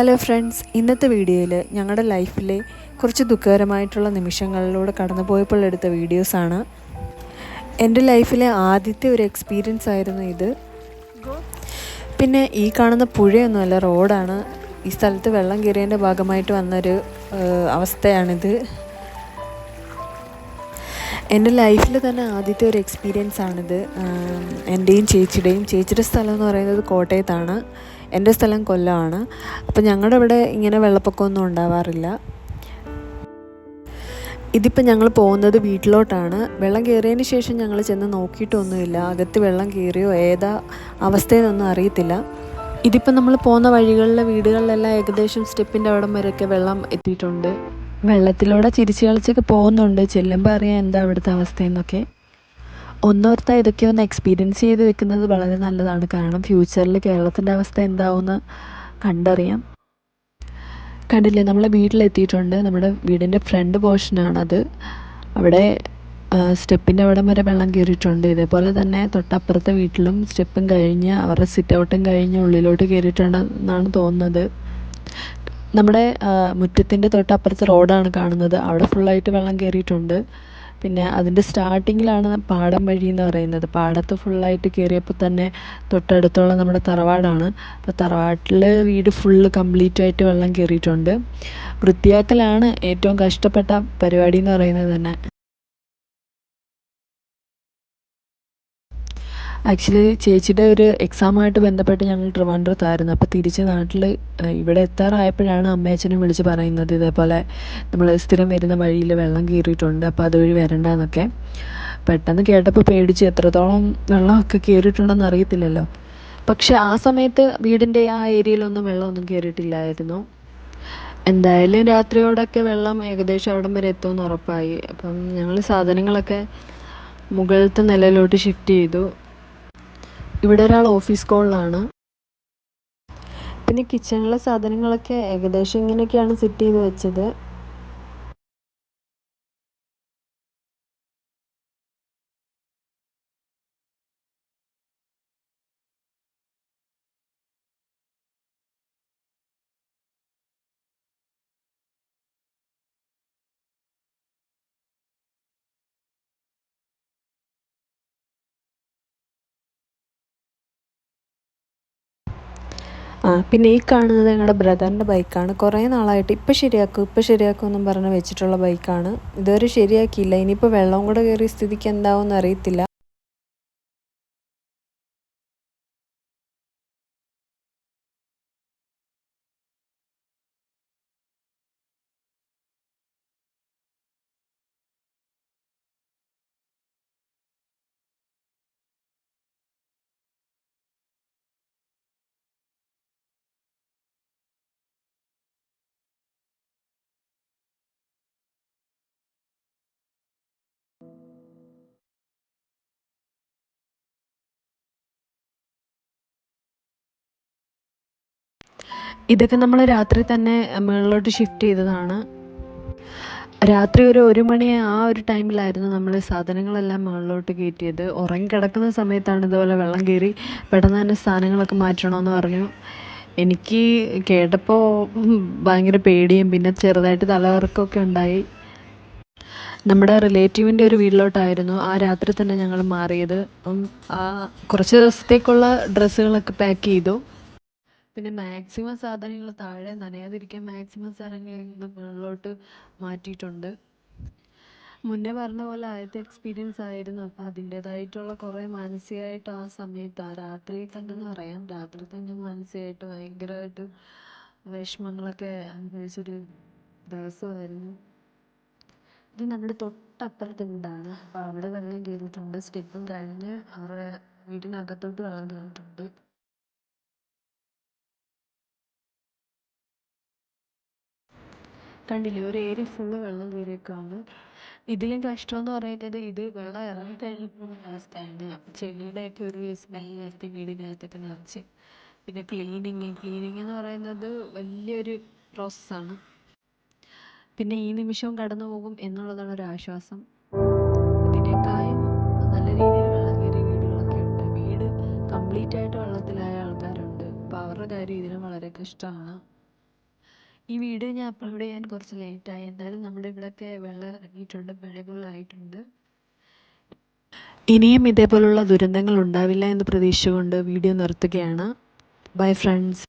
Hello friends ഇന്നത്തെ വീഡിയോയിൽ ഞങ്ങളുടെ ലൈഫിലെ കുറച്ച് ദുഃഖകരമായിട്ടുള്ള നിമിഷങ്ങളിലൂടെ കടന്നു പോയപ്പോൾ എടുത്ത വീഡിയോസാണ്. എന്റെ ലൈഫിലെ ആദ്യത്തെ ഒരു എക്സ്പീരിയൻസ് ആയിരുന്നു ഇത്. പിന്നെ ഈ കാണുന്ന പുഴയൊന്നുമല്ല റോഡാണ്. ഈ സ്ഥലത്ത് വെള്ളം കയറിയതിന്റെ ഭാഗമായിട്ട് വന്നൊരു അവസ്ഥയാണിത്. എന്റെ ലൈഫിൽ തന്നെ ആദ്യത്തെ ഒരു എക്സ്പീരിയൻസ് ആണിത്. എന്റെയും ചേച്ചിയുടെയും ചേച്ചിയുടെ സ്ഥലം എന്ന് പറയുന്നത് കോട്ടയത്താണ്. എന്റെ സ്ഥലം കൊല്ലമാണ് അപ്പോൾ ഞങ്ങളുടെ ഇവിടെ ഇങ്ങനെ വെള്ളപ്പൊക്കമൊന്നും ഉണ്ടാവാറില്ല. ഇതിപ്പോൾ ഞങ്ങൾ പോകുന്നത് വീട്ടിലോട്ടാണ്. വെള്ളം കയറിയതിന് ശേഷം ഞങ്ങൾ ചെന്ന് നോക്കിയിട്ടൊന്നുമില്ല. അകത്ത് വെള്ളം കയറിയോ ഏതാ അവസ്ഥയെന്നൊന്നും അറിയത്തില്ല. ഇതിപ്പോൾ നമ്മൾ പോകുന്ന വഴികളിലെ വീടുകളിലെല്ലാം ഏകദേശം സ്റ്റെപ്പിന്റെ അവിടം വരെയൊക്കെ വെള്ളം എത്തിയിട്ടുണ്ട്. വെള്ളത്തിലൂടെ ചിരിച്ചു കളിച്ചൊക്കെ പോകുന്നുണ്ട്. ചെല്ലുമ്പോൾ അറിയാം എന്താ അവിടുത്തെ അവസ്ഥയെന്നൊക്കെ. ഒന്നോർത്താ ഇതൊക്കെ ഒന്ന് എക്സ്പീരിയൻസ് ചെയ്ത് വെക്കുന്നത് വളരെ നല്ലതാണ്. കാരണം ഫ്യൂച്ചറിൽ കേരളത്തിന്റെ അവസ്ഥ എന്താവുമെന്ന് കണ്ടറിയാം. കണ്ടില്ലേ? നമ്മളെ വീട്ടിലെത്തിയിട്ടുണ്ട്. നമ്മുടെ വീടിന്റെ ഫ്രണ്ട് പോർഷനാണത് അവിടെ സ്റ്റെപ്പിന്റെ അവിടം വരെ വെള്ളം കയറിയിട്ടുണ്ട് ഇതേപോലെ തന്നെ തൊട്ടപ്പുറത്തെ വീട്ടിലും സ്റ്റെപ്പും കഴിഞ്ഞ് അവരുടെ സിറ്റ് ഔട്ടും കഴിഞ്ഞ് ഉള്ളിലോട്ട് കയറിയിട്ടുണ്ടെന്നാണ് തോന്നുന്നത്. നമ്മുടെ മുറ്റത്തിന്റെ തൊട്ടപ്പുറത്തെ റോഡാണ് കാണുന്നത്. അവിടെ ഫുള്ളായിട്ട് വെള്ളം കയറിയിട്ടുണ്ട് പിന്നെ അതിന്റെ സ്റ്റാർട്ടിങ്ങിലാണ് പാടം എന്ന് പറയുന്നത്. പാടത്ത് ഫുള്ളായിട്ട് കയറിയപ്പോൾ തന്നെ തൊട്ടടുത്തുള്ള നമ്മുടെ തറവാടാണ്. അപ്പോൾ തറവാട്ടിൽ വീട് ഫുള്ള് കംപ്ലീറ്റ് ആയിട്ട് വെള്ളം കയറിയിട്ടുണ്ട് വൃത്തിയാക്കലാണ് ഏറ്റവും കഷ്ടപ്പെട്ട പരിപാടി എന്ന് പറയുന്നത് തന്നെ. ആക്ച്വലി ചേച്ചിയുടെ ഒരു എക്സാമായിട്ട് ബന്ധപ്പെട്ട് ഞങ്ങൾ ട്രിവാൻഡ്രത്തായിരുന്നു അപ്പോൾ തിരിച്ച് നാട്ടിൽ ഇവിടെ എത്താറായപ്പോഴാണ് അമ്മയച്ഛനും വിളിച്ച് പറയുന്നത് ഇതേപോലെ നമ്മൾ സ്ഥിരം വരുന്ന വഴിയിൽ വെള്ളം കയറിയിട്ടുണ്ട് അപ്പോൾ അതുവഴി വരണ്ടെന്നൊക്കെ. പെട്ടെന്ന് കേട്ടപ്പോൾ പേടിച്ച് എത്രത്തോളം വെള്ളമൊക്കെ കയറിയിട്ടുണ്ടെന്ന് അറിയത്തില്ലല്ലോ. പക്ഷെ ആ സമയത്ത് വീടിന്റെ ആ ഏരിയയിലൊന്നും വെള്ളമൊന്നും കയറിയിട്ടില്ലായിരുന്നു. എന്തായാലും രാത്രിയോടൊക്കെ വെള്ളം ഏകദേശം അവിടം വരെ എത്തുമെന്ന് ഉറപ്പായി. അപ്പം ഞങ്ങൾ സാധനങ്ങളൊക്കെ മുകളിലത്തെ നിലയിലോട്ട് ഷിഫ്റ്റ് ചെയ്തു. ഇവിടെ ഒരാൾ ഓഫീസ് കോളിലാണ്. പിന്നെ കിച്ചണിലെ സാധനങ്ങളൊക്കെ ഏകദേശം ഇങ്ങനെയൊക്കെയാണ് സെറ്റ് ചെയ്ത് വെച്ചത്. പിന്നെ ഈ കാണുന്നത് ഞങ്ങളുടെ ബ്രദറിന്റെ ബൈക്കാണ്. കുറേ നാളായിട്ട് ഇപ്പം ശരിയാക്കും ഇപ്പം ശരിയാക്കും എന്നും പറഞ്ഞ് വെച്ചിട്ടുള്ള ബൈക്കാണ്. ഇതുവരെ ശരിയാക്കിയില്ല. ഇനിയിപ്പോൾ വെള്ളം കൂടെ കയറിയ സ്ഥിതിക്ക് എന്താവും അറിയത്തില്ല. ഇതൊക്കെ നമ്മൾ രാത്രി തന്നെ മുകളിലോട്ട് ഷിഫ്റ്റ് ചെയ്തതാണ്. രാത്രി ഒരു ഒരു മണി ആ ഒരു ടൈമിലായിരുന്നു നമ്മൾ സാധനങ്ങളെല്ലാം മുകളിലോട്ട് കയറ്റിയത്. ഉറങ്ങിക്കിടക്കുന്ന സമയത്താണ് ഇതുപോലെ വെള്ളം കയറി പെട്ടെന്ന് തന്നെ സാധനങ്ങളൊക്കെ മാറ്റണമെന്ന് പറഞ്ഞു. എനിക്ക് കേട്ടപ്പോൾ ഭയങ്കര പേടിയും പിന്നെ ചെറുതായിട്ട് തലകറക്കമൊക്കെ ഉണ്ടായി. നമ്മുടെ റിലേറ്റീവിന്റെ ഒരു വീട്ടിലോട്ടായിരുന്നു ആ രാത്രി തന്നെ ഞങ്ങൾ മാറിയത്. അപ്പം ആ കുറച്ച് ദിവസത്തേക്കുള്ള ഡ്രസ്സുകളൊക്കെ പാക്ക് ചെയ്തു. പിന്നെ മാക്സിമം സാധനങ്ങൾ താഴെ നനയാതിരിക്കാൻ മാക്സിമം സാധനങ്ങൾ മുകളിലോട്ട് മാറ്റിയിട്ടുണ്ട്. മുന്നേ പറഞ്ഞ പോലെ ആദ്യത്തെ എക്സ്പീരിയൻസ് ആയിരുന്നു. അപ്പം അതിന്റെതായിട്ടുള്ള കുറേ മാനസികമായിട്ട് ആ സമയത്ത് ആ രാത്രി തന്നെ എന്ന് പറയാം. രാത്രി തന്നെ മാനസികമായിട്ട് ഭയങ്കരമായിട്ട് വിഷമങ്ങളൊക്കെ അനുഭവിച്ചൊരു ദിവസമായിരുന്നു. ഇത് ഞങ്ങളുടെ തൊട്ടപ്പുറത്തെ വീടാണ് അപ്പോൾ അവിടെ വെള്ളം കയറിയിട്ടുണ്ട് സ്റ്റെപ്പും കഴിഞ്ഞ് അവരുടെ വീടിനകത്തോട്ട് വെള്ളം കയറിയിട്ടുണ്ട് കണ്ടില്ലേ? ഒരു ഏരിയ ഫുള്ള് വെള്ളം കയറിയേക്കാണ് ഇതിലും കഷ്ടം എന്ന് പറയുന്നത് ഇത് വെള്ളം ഇറങ്ങി കഴിഞ്ഞപ്പോൾ അവസ്ഥയാണ് ചെടിയുടെയൊക്കെ ഒരു സ്മെല്ലായിട്ട് വീടിനകത്തൊക്കെ നിറച്ച്. പിന്നെ ക്ലീനിങ് ക്ലീനിങ് എന്ന് പറയുന്നത് വലിയൊരു പ്രോസസ്സാണ് പിന്നെ ഈ നിമിഷവും കടന്നു പോകും എന്നുള്ളതാണ് ഒരു ആശ്വാസം. ഇതിനേക്കാളും നല്ല രീതിയിൽ വെള്ളം കയറിയ വീടുകളൊക്കെ ഉണ്ട്. വീട് കംപ്ലീറ്റ് ആയിട്ട് വെള്ളത്തിലായ ആൾക്കാരുണ്ട്. അപ്പോൾ അവരുടെ കാര്യം ഇതിനും വളരെ കഷ്ടമാണ്. ഈ വീഡിയോ ഞാൻ അപ്ലോഡ് ചെയ്യാൻ കുറച്ച് ലേറ്റായി. എന്തായാലും നമ്മുടെ ഇവിടെയൊക്കെ വെള്ളം ഇറങ്ങിയിട്ടുണ്ട് മഴകളായിട്ടുണ്ട് ഇനിയും ഇതേപോലുള്ള ദുരന്തങ്ങൾ ഉണ്ടാവില്ല എന്ന് പ്രതീക്ഷിച്ചുകൊണ്ട് വീഡിയോ നിർത്തുകയാണ്. Bye friends